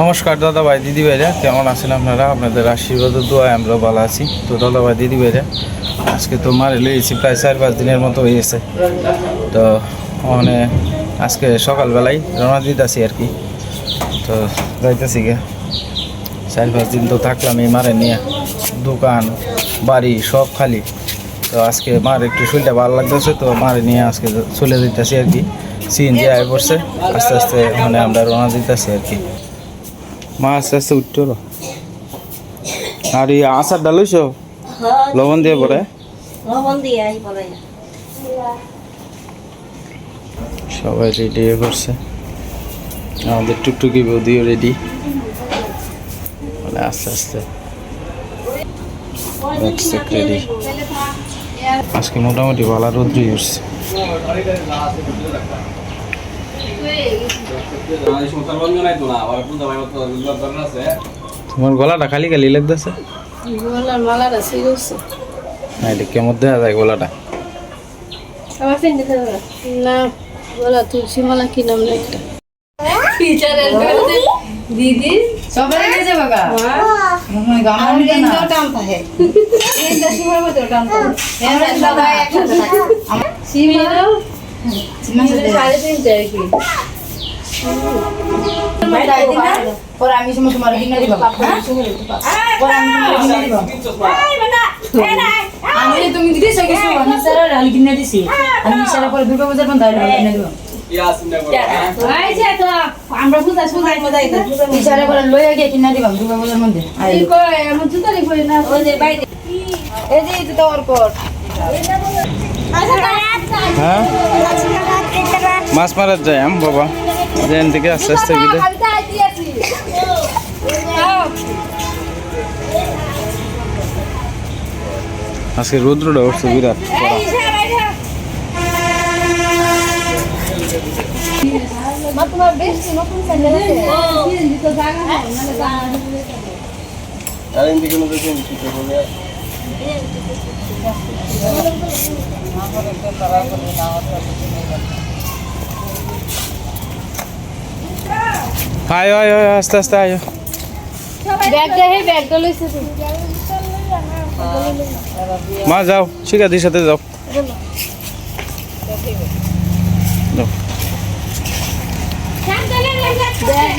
নমস্কার দাদা ভাই, দিদি ভাইরা, কেমন আছেন আপনারা? আপনাদের আশীর্বাদ ও দোয়ায় আমরা ভালো আছি। তো দাদা ভাই, দিদি ভাইরা, আজকে তো মারে লইয়েছি প্রায় চার পাঁচ দিনের মতো হয়েছে তো মানে আজকে সকালবেলায় রওনা দিতেছি আর কি। তো যাইতেছি গে চার পাঁচ দিন তো থাকলাম এই মারে নিয়ে। দোকান, বাড়ি সব খালি। তো আজকে মার একটু শরীরটা ভালো লাগতেছে, তো মারে নিয়ে আজকে চলে যেতেছি আর কি। সিএনজি আয় পড়ছে, আস্তে আস্তে মানে আমরা রওনা দিতেছি আর কি। মা আস্তে আস্তে উঠতে হলো। আর এই আচার ডালইছ লবণ দিয়ে পরে লবণ দিয়ে বলে। সবাই রেডি হয়ে করছে আমাদের টুকটুকি বৌদিও রেডি মানে আস্তে আস্তে। রেডি আজকে মোটামুটি ভালো রোদ্রই উঠছে। তোমার গলাটা খালি খালি লাগতেছে? গলার মালাটা সিরিয়াস না এটা কেমন দেখা যায় গলাটা? আমার ফ্রেন্ড না গলা তুলসী মালা কি নাম একটা দিদি সবাই গেছে বাবা? মনে গামা না। টান থাকে। এটা সীমার মধ্যে টান থাকে। আমরা সবাই একসাথে থাকি। সীমারও পরে আমি সময় তোমার কিনে দিব হ্যাঁ? পরে আমি আমি তুমি দিছো কিছু আমি স্যার আমি কিনে দিছি আমি স্যার পরে দুর্গা পূজার বন্ধ হলে কিনে দিব আমরা বুঝা সুজাই মজাই স্যার পরে লইয়া গিয়ে কিনে দিব দুর্গা পূজার মধ্যে এই কই আমার জুতা কই না ওই যে বাইরে এই যে এটা তোর পর হ্যাঁ মাছ মারার যাই আম বাবা যেন থেকে আস্তে আস্তে গিয়ে আজকে রৌদ্রটা উঠছে বিরাট। তোমার আয় আয় আয় আস্তে আস্তে আয় ব্যাগটা হে ব্যাগটা লইছে তুই মা যাও শিকাদির সাথে যাও যাও ব্যাগ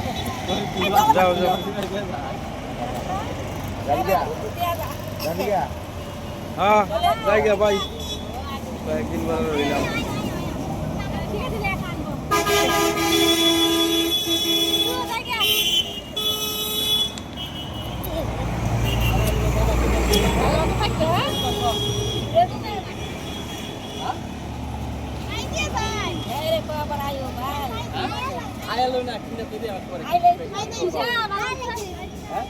जाओ जाओ जान गया जान गया हाँ जा गया भाई पैकिंग वाला रिलाम ठीक है ठीक है खान को Bye. ভাই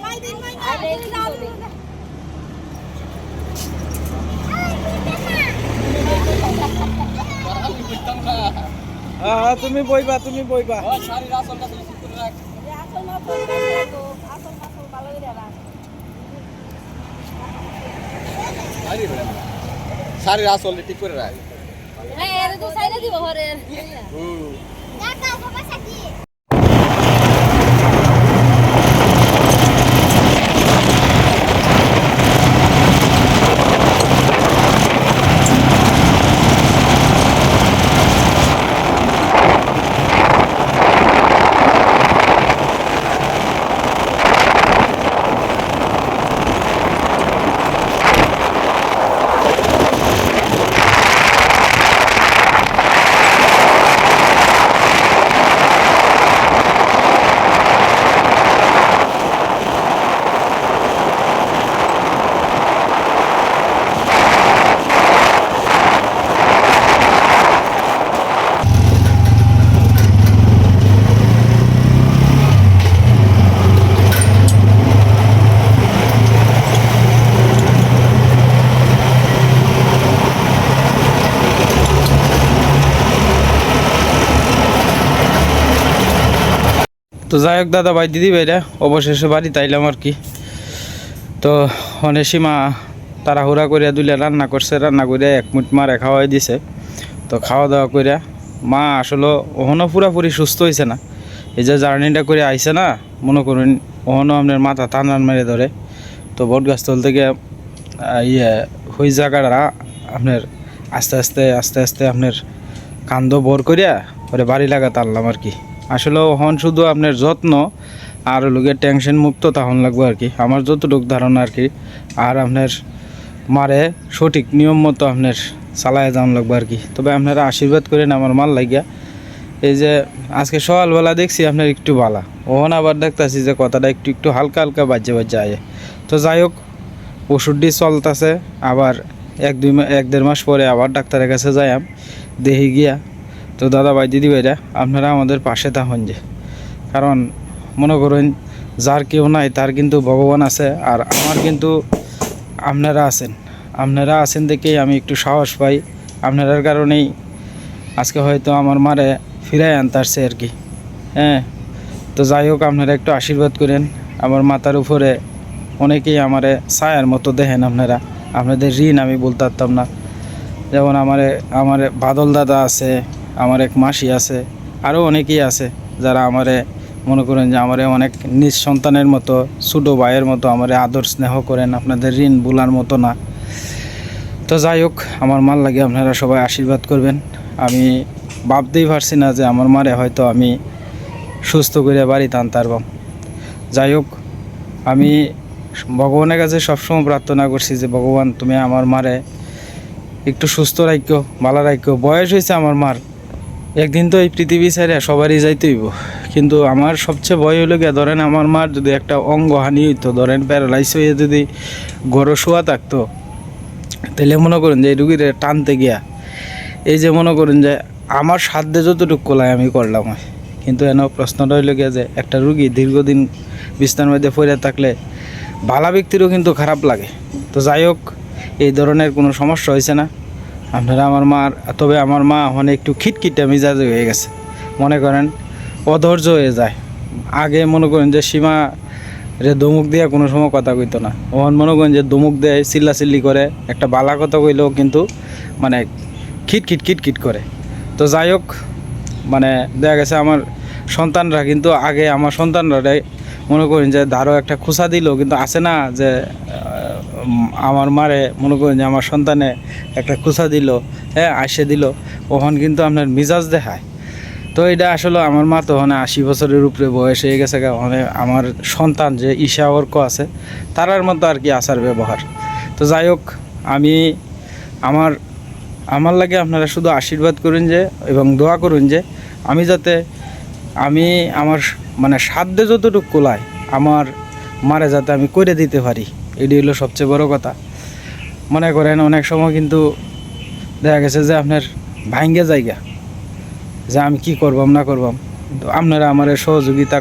কয়েকদিন বার রইলাম হ্যাঁ? হ্যাঁ তুমি বইবা তুমি বইবা। শাড়ির আসল ঠিক করে রাখ। হ্যাঁ এর তো সাইডে দিব হরে হুম। काका তো যাই হোক, দাদা ভাই, দিদি ভাইরা, অবশেষে বাড়ি তাইলাম আর কি। তো অনেক সীমা তাড়াহুড়া করিয়া দুলিয়া রান্না করছে, রান্না করিয়া এক মুঠ মারে খাওয়াই দিছে। তো খাওয়া দাওয়া করিয়া মা আসলে ওহনও পুরাপুরি সুস্থ হয়েছে না। এই যে জার্নিটা করে আইছে না, মনে করুন ওহনও আপনার মাথা টান মেরে ধরে। তো বট গাছতল থেকে ইয়ে ওই জায়গাটা আপনার আস্তে আস্তে আস্তে আস্তে আপনার কান্দ বর করিয়া পরে বাড়ি লাগাতে আনলাম আর কি। আসলে হন শুধু আপনার যত্ন আর লোকের টেনশন মুক্ত তখন লাগবে আর কি। আমার যতটুকু ধারণা আর কি, আর আপনার মারে সঠিক নিয়ম মতো আপনার চালায় যাওয়ান লাগবে আর কি। তবে আপনারা আশীর্বাদ করেন আমার মাল লাগিয়া। এই যে আজকে সকালবেলা দেখছি আপনার একটু বালা। ওখানে আবার দেখতেছি যে কথাটা একটু একটু হালকা হালকা বাজে বাজে আয়। তো যাই হোক, ওষুধটি চলতেছে, আবার এক, দুই, এক দেড় মাস পরে আবার ডাক্তারের কাছে যাইয়াম। দেখি গিয়া তো দাদা ভাই দিদি ভাইরা আপনারা আমাদের পাশে থাকুন যে। কারণ মনে করুন, যার কেউ নাই, তার কিন্তু ভগবান আছে, আর আমার কিন্তু আপনারা আছেন। আপনারা আছেন দেখেই আমি একটু সাহস পাই। আপনারার কারণেই আজকে হয়তো আমার মারে ফিরাই আনতে আসছে আর কি। হ্যাঁ তো যাই হোক, আপনারা একটু আশীর্বাদ করেন। আমার মাথার উপরে অনেকেই আমারে ছায়ার মতো দেখেন আপনারা। আপনাদের ঋণ আমি বলতে পারতাম না। যেমন আমারে, আমার বাদল দাদা আছে আমার এক মাসি আছে আরও অনেকেই আছে যারা আমারে মনে করেন যে আমারে অনেক নিজ সন্তানের মতো, ছোটো ভাইয়ের মতো আমারে আদর স্নেহ করেন, আপনাদের ঋণ বুলার মতো না। তো যাই হোক, আমার মার লাগে আপনারা সবাই আশীর্বাদ করবেন। আমি ভাবতেই পারছি না যে আমার মারে হয়তো আমি সুস্থ করে বাড়িতে আনতে পারবাম যাই হোক, আমি ভগবানের কাছে সবসময় প্রার্থনা করছি যে, ভগবান, তুমি আমার মারে একটু সুস্থ রাখো ভালো রাখো বয়স হয়েছে আমার মার। একদিন তো এই পৃথিবী ছেড়ে সবারই যাইতে হইব। কিন্তু আমার সবচেয়ে ভয় হলো গিয়া, ধরেন আমার মার যদি একটা অঙ্গ হানি হইতো, ধরেন প্যারালাইস হয়ে যদি গড় শোয়া থাকতো, তাহলে মনে করেন যে এই রুগীরে টানতে গিয়া, এই যে মনে করেন যে আমার সাধ্যে যতটুকু কোলাই আমি করলাম। কিন্তু এনে প্রশ্নটা হইল গিয়া যে একটা রুগী দীর্ঘদিন বিস্তার মধ্যে পড়ে থাকলে ভালা ব্যক্তিরও কিন্তু খারাপ লাগে। তো যাই হোক, এই ধরনের কোনো সমস্যা হয়েছে না। আপনারা আমার মার তবে আমার মা মানে একটু খিটখিটে মিজাজ হয়ে গেছে। মনে করেন, অধৈর্য হয়ে যায়। আগে মনে করেন যে সীমা রে দমুক দিয়া কোনো সময় কথা কইতো না। ওখান মনে করেন যে দমুক দেয় চিল্লা চিল্লি করে, একটা বালা কথা কইলেও কিন্তু মানে খিট খিট খিট খিট করে। তো যাই হোক মানে দেখা গেছে আমার সন্তানরা কিন্তু আগে, আমার সন্তানরা মনে করেন যে ধারো একটা খুসা দিল, কিন্তু আছে না যে আমার মারে মনে করেন যে আমার সন্তানে একটা খুসা দিল হ্যাঁ আসে দিল ওখান কিন্তু আপনার মিজাজ দেখায়। তো এটা আসলে আমার মা তো মানে আশি বছরের উপরে বয়স হয়ে গেছে মানে আমার সন্তান যে ঈশা অর্ক আছে, তারার মতো আর কি আচার ব্যবহার। তো যাই হোক, আমি আমার আমার লাগে আপনারা শুধু আশীর্বাদ করুন যে, এবং দোয়া করুন যে, আমি যাতে আমি আমার মানে সাধ্যে যতটুকু কোলায়, আমার মারে যাতে আমি করে দিতে পারি। এটি হলো সবচেয়ে বড় কথা। মনে করেন, অনেক সময় কিন্তু দেখা গেছে যে আপনার ভাঙ্গে জায়গা, যে আমি কি করবাম, না করবাম। কিন্তু আপনারা আমার সহযোগিতা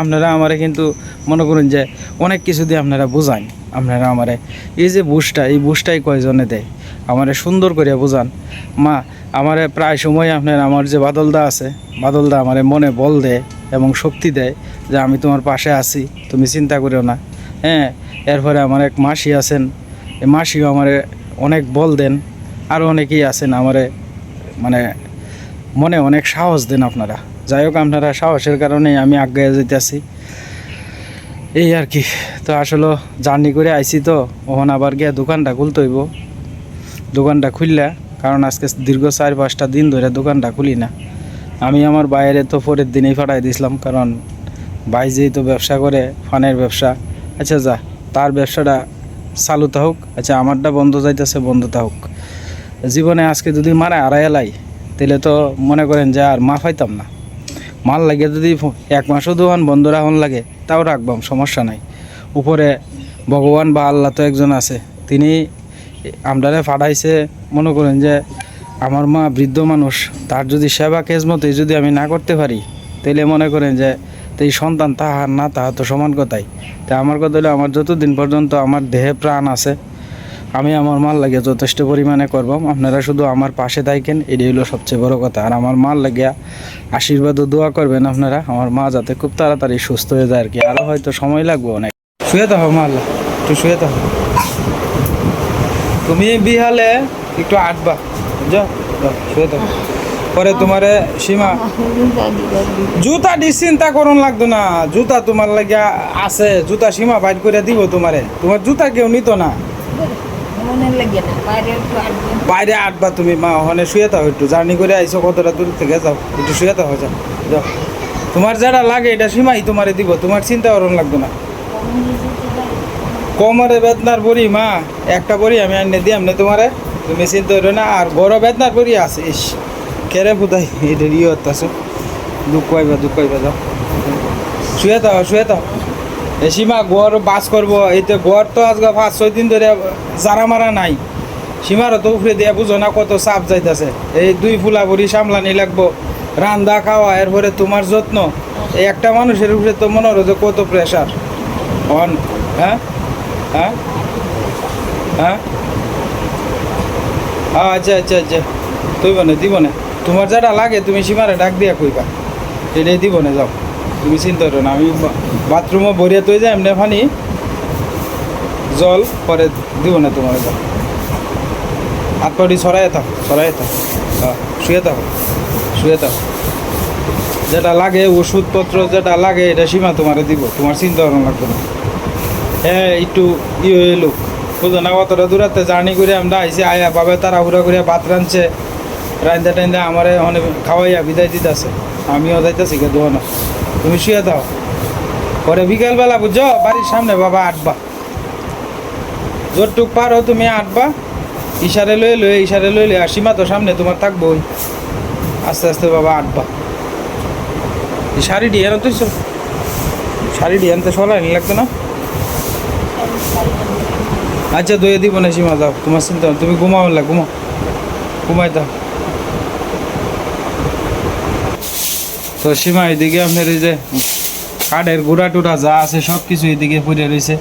আপনারা আমারে কিন্তু মনে করুন যে অনেক কিছু দিয়ে আপনারা বোঝান। আপনারা আমারে, এই যে বুসটা, এই বুসটাই কয়জনে দেয়? আমারে সুন্দর করিয়া বোঝান। মা আমারে প্রায় সময় আপনার আমার যে বাদলদা আছে, বাদলদা আমারে মনে বল দেয় এবং শক্তি দেয় যে আমি তোমার পাশে আছি, তুমি চিন্তা করিও না। হ্যাঁ এরপরে আমার এক মাসি আছেন, এই মাসিও আমারে অনেক বল দেন আরও অনেকেই আছেন আমারে মানে মনে অনেক সাহস দেন আপনারা। যাই হোক, আপনারা সাহসের কারণে আমি আগে যেতেছি এই আর কি, তো আসলে জার্নি করে আইছি তো ওখানে আবার গিয়ে দোকানটা খুলতে হইব। দোকানটা খুললা কারণ আজকে দীর্ঘ চার পাঁচটা দিন ধরে দোকানটা খুলি না। আমি আমার বাইরে তো পরের দিনেই ফাটাই দিয়েছিলাম কারণ ভাই যেই তো ব্যবসা করে, ফানের ব্যবসা। আচ্ছা যা, তার ব্যবসাটা চালু থাকুক আচ্ছা আমারটা বন্ধ যাইতেছে বন্ধ থাকুক জীবনে আজকে যদি মারা আড়াই এলাই, তাহলে তো মনে করেন যে আর মা পাইতাম না। মাল লাগে যদি এক মাসও দোকান বন্ধ রাখুন লাগে, তাও রাখবাম, সমস্যা নাই। উপরে ভগবান বা আল্লাহ তো একজন আছে, তিনি আমরারে ফাটাইছে মনে করেন যে আমার মা বৃদ্ধ মানুষ, তার যদি সেবা কেজমতে যদি আমি না করতে পারি তাহলে মনে করেন যে এই সন্তান তাহার না, তাহা তো সমান কথাই। তা আমার কথা হলো, আমার যতদিন পর্যন্ত আমার দেহে প্রাণ আছে, আমি আমার মাল লাগে যথেষ্ট পরিমাণে করব। আপনারা শুধু আমার পাশে থাকেন, এটাই হলো সবচেয়ে বড় কথা। আর আমার মাল লাগিয়া আশীর্বাদ ও দোয়া করবেন আপনারা, আমার মা যাতে খুব তাড়াতাড়ি সুস্থ হয়ে যায় আর কি। আরও হয়তো সময় লাগবে অনেক। শুয়ে তো মাল একটু শুয়ে তো তুমি বিহালে একটু আটবা। যাও, শুয়ে থাকো। পরে তোমারে সীমা জুতা চিন্তা করুন লাগতো না। জুতা তোমার লাগিয়া আছে জুতা সীমা বাইর করে দিব তোমারে। তোমার জুতা কেউ নিত না। লাগে বাইরে আটবা তুমি মা ওখানে শুয়ে থাকো একটু। জার্নি করে আইসো কতটা দূর থেকে যাও। একটু শুয়ে থাকো যাও তোমার যেটা লাগে এটা সীমাই তোমারে দিব। তোমার চিন্তা করুন লাগতো না। কোমরে বেদনার বড়ি, মা, একটা বড়ি আমি আনিয়ে দিই এমনি তোমারে তুমি চিন্তা করো না, আর বড় বেদনার বড়ি আছে, ইস, কেরে ফুটাই এটা ইয়ে হতাছো দুঃখ পাইবা দুঃখ পাইবা, যাও। শুয়ে থাকো শুয়ে এ সীমা গড় বাস করব এই তো গড় তো আজকে পাঁচ, ছয় দিন ধরে জারা মারা নাই। সীমারও তো উপরে দিয়ে বুঝো না কত চাপ যাইতেছে। এই দুই ফুলা ভরি সামলানি লাগবো, রান্দা খাওয়া, এরপরে তোমার যত্ন। এই একটা মানুষের উপরে তো মনে হলো যে কত প্রেশার অন হ্যাঁ? হ্যাঁ? হ্যাঁ? আচ্ছা আচ্ছা আচ্ছা। তুইব না দিব না তোমার যেটা লাগে, তুমি সীমারে ডাক দিয়া কইবা। এটাই দিব না যাও। তুমি চিন্তা করো না, আমি বাথরুমও ভরিয়ে তুই যাই, এমনি ফানি। জল, পরে দিব না তোমার যাও হাত পাটি ছড়াই থাক থাক। হ্যাঁ শুয়ে থাকো শুয়ে থাকো। যেটা লাগে, ওষুধপত্র যেটা লাগে, এটা সীমা তোমারে দিব। তোমার চিন্তা ভাবনা লাগবে না। হ্যাঁ একটু ইয়ে এলো বুঝো না অতটা দূরাতে জার্নি করে আমরা আইসি আয়া বাবা তারা হুড়া করে ভাত রাঁধছে। রান্দা টান্দা আমারে অনেক খাওয়াইয়া বিদায় দিতেছে। আমিও যাইতেছি কে দোয়া না তুমি শুয়ে দাও পরে বিকালবেলা বুঝছ বাড়ির সামনে বাবা আটবা। যতটুক পারো তুমি আটবা। ইশারে লয়ে লয়ে, ইশারে লয়ে লয়ে, আর সীমা তো সামনে, তোমার থাকবোই আস্তে আস্তে বাবা আটবা। শাড়িটি এনে তুই শাড়িটি আনতে সলাই লাগতো না? আচ্ছা দইয়ে দিব না, সীমা দাও তোমার চিন্তা তুমি ঘুমাও না, ঘুমাও। ঘুমাই দাও। তো সীমা এদিকে আপনার এই যে কাঠের গুড়া টুড়া যা আছে, সব কিছু এদিকে পড়ে রয়েছে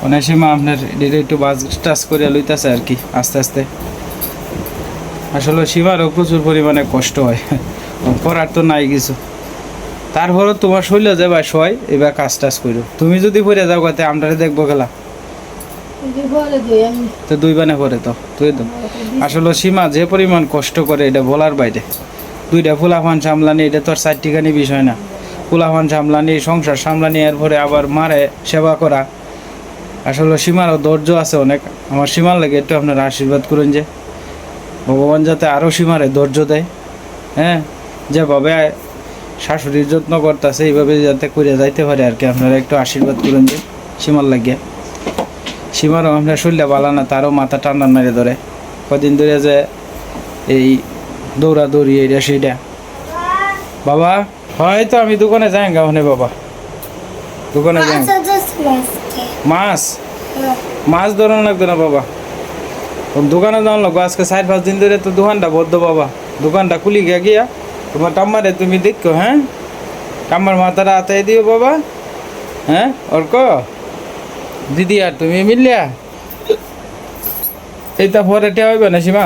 মানে সীমা, আপনার এদিকে একটু বাজ টাচ করে লইতেছে আর কি, আস্তে আস্তে। আসলে সীমারও প্রচুর পরিমাণে কষ্ট হয়। করার তো নাই কিছু। তারপরও তোমার শৈল যাবা সয় এবার কাজ টাজ করো তুমি যদি পড়ে যাও কাতে আমরা দেখব গেলা। তো দুই বানে পরে তো তুই তো আসলে সীমা যে পরিমাণ কষ্ট করে এটা বলার বাইরে। দুইটা ফুলাফান সামলানি, এটা তোর চার টিকানি বিষয় না। ফুলাফান সামলানি, সংসার সামলানি, এরপরে আবার মারে সেবা করা। আসলে সীমারও ধৈর্য আছে অনেক। আমার সীমার লাগে একটু আপনারা আশীর্বাদ করুন যে, ভগবান যাতে আরও সীমারে ধৈর্য দেয়। হ্যাঁ যেভাবে শাশুড়ির যত্ন করতেছে, এইভাবে যাতে করে যাইতে পারে আর কি। আপনারা একটু আশীর্বাদ করুন যে, সীমার লাগিয়া সীমারও আপনার শরীরটা ভালো না তারও মাথা টান্ডা মেরে ধরে। কদিন ধরে যে এই দৌড়াদৌড়ি এইটা সেইটা বাবা হয়তো আমি দোকানে যাই গাওনে বাবা। দোকানে যাই। মাছ মাছ? ধরন লাগতো না বাবা। দোকানে যাওয়ান লাগবো। আজকে চার পাঁচ দিন ধরে তো দোকানটা বদ্ধ বাবা। দোকানটা খুলি গিয়া গিয়া তোমার টাম্মারে তুমি দেখো হ্যাঁ? টাম্মার মাথাটা আতাই দিও বাবা। হ্যাঁ অর্ক? দিদি আর তুমি মিললিয়া এইটা পরে টেয়া হইবে না সীমা?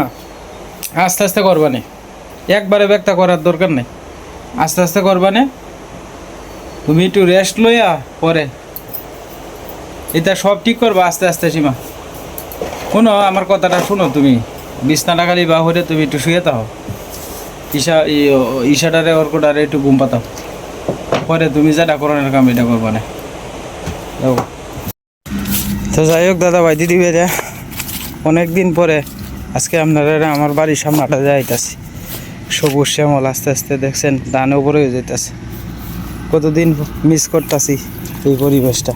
আস্তে আস্তে করবা নে। একবারে ব্যাগটা করার দরকার নেই। আস্তে আস্তে করবা নে। তুমি একটু রেস্ট লইয়া পরে। এটা সব ঠিক করবা আস্তে আস্তে সীমা। শোনো, আমার কথাটা শোনো তুমি। বিছনাটা খালি বা হলে তুমি একটু শুয়ে তাও ঈশা ঈশাটারে, অর্কটারে একটু ঘুম পাতাও। পরে তুমি যেটা করোনার কাম এটা করবা না। যাও। তো যাই হোক দাদা ভাই দিদি ভাইরা অনেক দিন পরে আজকে আপনারা আমার বাড়ির সামনাটা যাইতাছি। সবুজ শ্যামল আস্তে আস্তে দেখছেন ধান উপরে হয়ে যাইতাছে। কতদিন মিস করতেছি এই পরিবেশটা।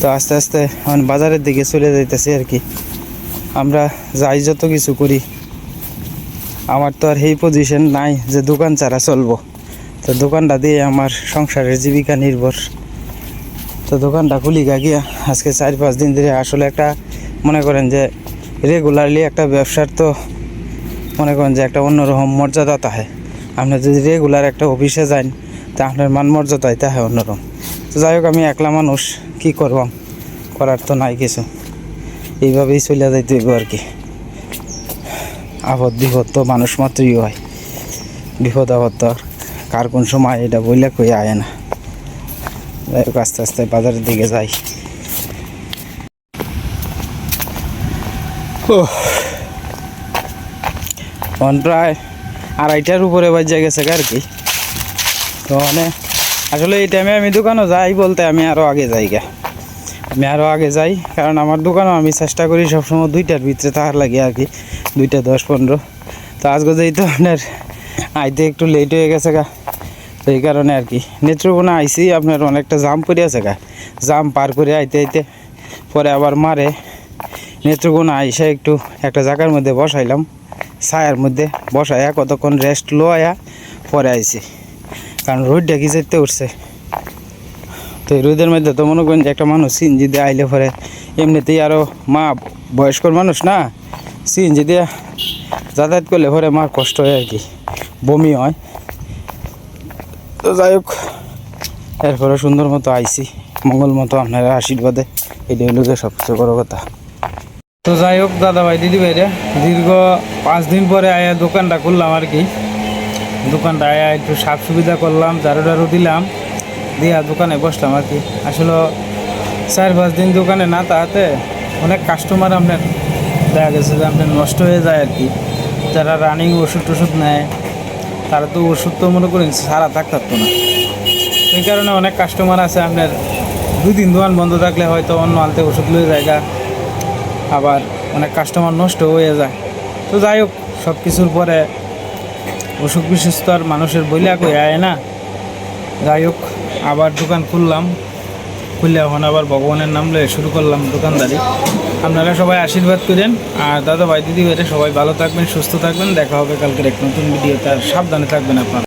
তো আস্তে আস্তে এখন বাজারের দিকে চলে যাইতেছি আর কি। আমরা যাই যত কিছু করি। আমার তো আর সেই পজিশন নাই যে দোকান ছাড়া চলবো। তো দোকানটা দিয়ে আমার সংসারের জীবিকা নির্ভর। তো দোকানটা খুলি গিয়া আজকে চার পাঁচ দিন ধরে আসলে একটা, মনে করেন যে রেগুলারলি একটা ব্যবসার তো মনে করেন যে একটা অন্যরকম মর্যাদা তাহে। আপনার যদি রেগুলার একটা অফিসে যান, তা আপনার মান মর্যাদাই তাহে অন্যরকম। তো যাই হোক, আমি একলা মানুষ, কি করব? করার তো নাই কিছু। এইভাবেই চলে যাইতে হইব আর কি। আপদ বিপদ তো মানুষ মাত্রই হয়। বিপদ আপদ তো কার কোন সময় এটা বইলে কই আয় না। আস্তে আস্তে বাজারের দিকে যাই। এখন প্রায় আড়াইটার উপরে বাজে গেছে আর কি। তো মানে আসলে এই টাইমে আমি দোকানও যাই বলতে আমি আরও আগে যাই গা। আমি আরও আগে যাই, কারণ আমার দোকানও আমি চেষ্টা করি সবসময় দুইটার ভিতরে তাহার লাগে আর কি, দুইটা দশ পনেরো। তো আজকে যেই তো আপনার আইতে একটু লেট হয়ে গেছে গা তো এই কারণে আর কি। নেত্রকোনা আইসি, আপনার অনেকটা জাম পড়ে আছে গা। জাম পার করে আইতে আইতে পরে আবার মারে। নেত্রকোনা আইসা একটু একটা জায়গার মধ্যে বসাইলাম। ছায়ার মধ্যে বসাইয়া কতক্ষণ রেস্ট লোয়া পরে আইছি। কারণ রোদটা কি যেতে উঠছে? তো এই রোদের মধ্যে তো মনে করেন যে একটা মানুষ সিনজি দিয়ে আইলে পরে এমনিতেই আরও মা বয়স্ক মানুষ না? সিনজি দিয়ে যাতায়াত করলে পরে মার কষ্ট হয় আর কি। বমি হয়। তো যাই হোক, এরপরে সুন্দর মতো আইসি। মঙ্গল মতো আপনারা আশীর্বাদে। এটা হলো গিয়ে সবচেয়ে বড় কথা। তো যাই হোক দাদা ভাই দিদি ভাইরে, দীর্ঘ পাঁচ দিন পরে আয়া দোকানটা খুললাম আর কি। দোকানটা আয়া একটু সাফ সুবিধা করলাম ঝাড়ু টাড়ু দিলাম, দিয়া দোকানে বসলাম আর কি। আসলে চার পাঁচ দিন দোকানে না তাহাতে অনেক কাস্টমার আপনার দেখা গেছে যে আপনার নষ্ট হয়ে যায় আর কি। যারা রানিং ওষুধ টষুধ নেয় তারা তো ওষুধ তো মনে করেন সারা থাক থাকতো না। এই কারণে অনেক কাস্টমার আছে আপনার, দুই দিন দোকান বন্ধ থাকলে হয়তো অন্য আলতে ওষুধ লয়ে জায়গা আবার অনেক কাস্টমার নষ্ট হয়ে যায়। তো যাই হোক সব কিছুর পরে অসুখ তো আর মানুষের বইলে কই আয় না। যাই হোক, আবার দোকান খুললাম। খুললে এখন আবার ভগবানের নাম লয়ে শুরু করলাম দোকানদারি। আপনারা সবাই আশীর্বাদ করেন। আর দাদা ভাই, দিদি সবাই ভালো থাকবেন, সুস্থ থাকবেন। দেখা হবে কালকের এক নতুন ভিডিওতে। আর সাবধানে থাকবেন আপনারা।